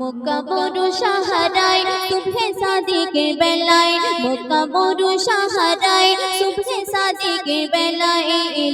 বড় সাহারায় সুবহে সাদিকে বেলায়। বড় সাহারায় সুবহে সাদিকে বেলায়।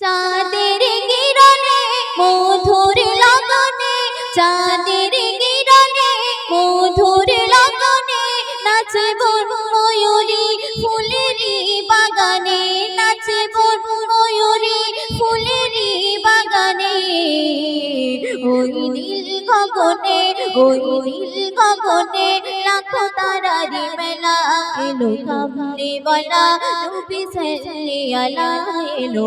চাঁদের গিরণে মধুর লগনে চাঁদের ওই নীল গগনে ওই নীল গগনে লাখো তারারি মেলা এলো নবী সাল্লি আলা। এলো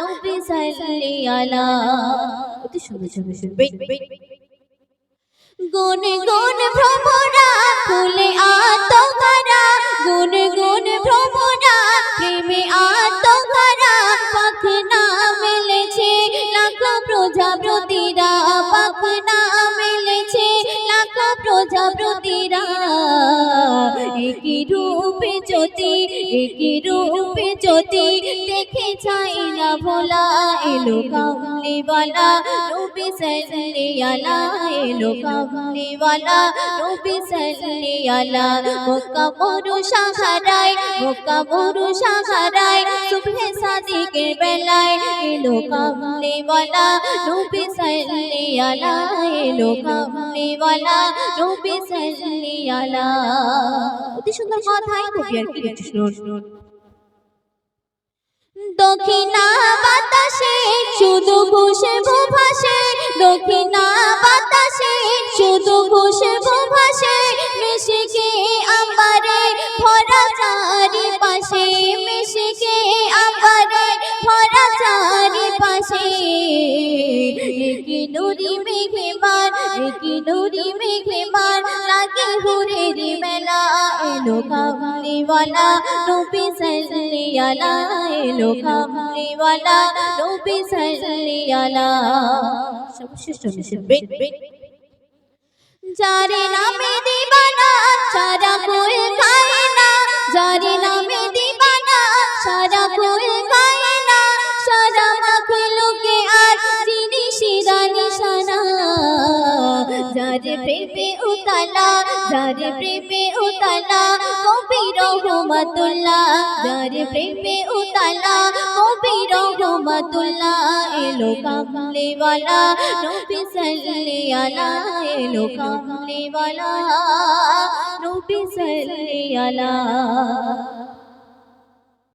নবী সাল্লি আলা। অতি সুন্দর সুন্দর গুন গুন ভ্রমরা ফুলে আত্মকারা গুন প্রজাপতিরা পাখি না মেলেছে লাখ প্রজাপতিরা একই রূপে জ্যোতি একই রূপে জ্যোতি দেখে চাই না ভোলা, এলো কামলিওয়ালা নবী সাল্লি আলা এলো কামলিওয়ালা নবী সাল্লি আলা মক্কা বড় সাহারায়, মক্কা বড় সাহারায়, সুবহে সাদিকের বেলায়, এলো কামলিওয়ালা নবী সাল্লি এলো কামলিওয়ালা কি দক্ষিণা বাতাসে শুধু খুশবু ভাসে দক্ষিণা বাতাসে শুধু খুশবু ভাসে মিশিকে আম্বারে ভরা চারি পাশে মিশিকে আম্বারে ভরা চারি পাশে একি নুরি মেঘে মার একি নুরি মেঘে মার লাগে হুরেরি মেলা এলো কামলিওয়ালা নবী সাল্লি আলা এলো কামলিওয়ালা নবী সাল্লি আলা সর্বশ্রেষ্ঠ শুনবেন যারে নামে দিবানা সারা কোল খায় না যারে নামে যারে প্রেমে উতালা, যারে প্রেমে উতালা কবি রহমাতুল্লাহ। যারে প্রেমে উতালা কবি রহমাতুল্লাহ। এলো কামলিওয়ালা, নবী সাল্লি আলা এলো কামলিওয়ালা, নবী সাল্লি আলা